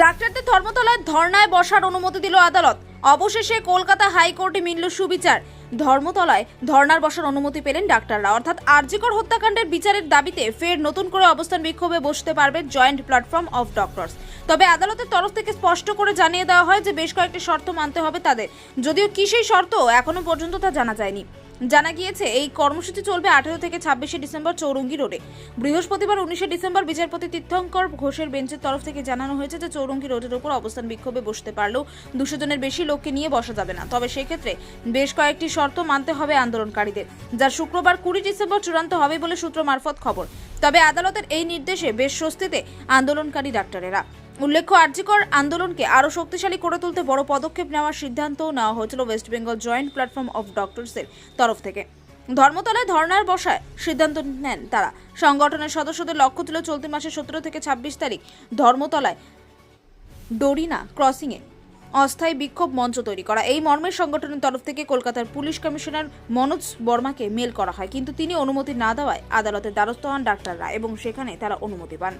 ডাক্তারদের ধর্মতলায় ধর্নায় বসার অনুমতি দিল আদালত। অবশেষে কলকাতা হাইকোর্টে মিলল সুবিচার। ধর্মতলায় ধর্নার বসার অনুমতি পেলেন ডাক্তাররা। অর্থাৎ আরজিকর হত্যাকাণ্ডের বিচারের দাবিতে ফের নতুন করে অবস্থান বিক্ষোভে বসতে পারবে জয়েন্ট প্ল্যাটফর্ম অফ ডক্টরস। তবে আদালতের তরফ থেকে স্পষ্ট করে জানিয়ে দেওয়া হয় যে বেশ কয়েকটি শর্ত মানতে হবে তাদের। যদিও কি সেই শর্ত, এখনও পর্যন্ত তা জানা যায়নি। জানা গিয়েছে, এই কর্মসূচি চলবে আঠেরো থেকে ছাব্বিশে ডিসেম্বর চৌরঙ্গি রোডে। বৃহস্পতিবার উনিশে ডিসেম্বর বিচারপতি তীর্থঙ্কর ঘোষের বেঞ্চের তরফ থেকে জানানো হয়েছে যে চৌরঙ্গি রোডের উপর অবস্থান বিক্ষোভে বসতে পারলেও দুশো জনের বেশি লোককে নিয়ে বসা যাবে না। তবে সেক্ষেত্রে বেশ কয়েকটি শর্ত মানতে হবে আন্দোলনকারীদের, যা শুক্রবার কুড়ি ডিসেম্বর চূড়ান্ত হবে বলে সূত্র মারফত খবর। তবে আদালতের এই নির্দেশে বেশ স্বস্তিতে আন্দোলনকারী ডাক্তারেরা। উল্লেখ্য আর্যিকর আন্দোলনকে আরও শক্তিশালী করে তুলতে বড় পদক্ষেপ নেওয়ার সিদ্ধান্তও নেওয়া হয়েছিল West Bengal joint platform of ডক্টরসের তরফ থেকে। ধর্মতলায় ধর্নার বসায় সিদ্ধান্ত নেন তারা। সংগঠনের সদস্যদের লক্ষ্য ছিল চলতি মাসের সতেরো থেকে ছাব্বিশ তারিখ ধর্মতলায় ডোরিনা ক্রসিংয়ে অস্থায়ী বিক্ষোভ মঞ্চ তৈরি করা। এই মর্মের সংগঠনের তরফ থেকে কলকাতার পুলিশ কমিশনার মনোজ বর্মাকে মেল করা হয়। কিন্তু তিনি অনুমতি না দেওয়ায় আদালতের দ্বারস্থ হন ডাক্তাররা এবং সেখানে তারা অনুমতি পান।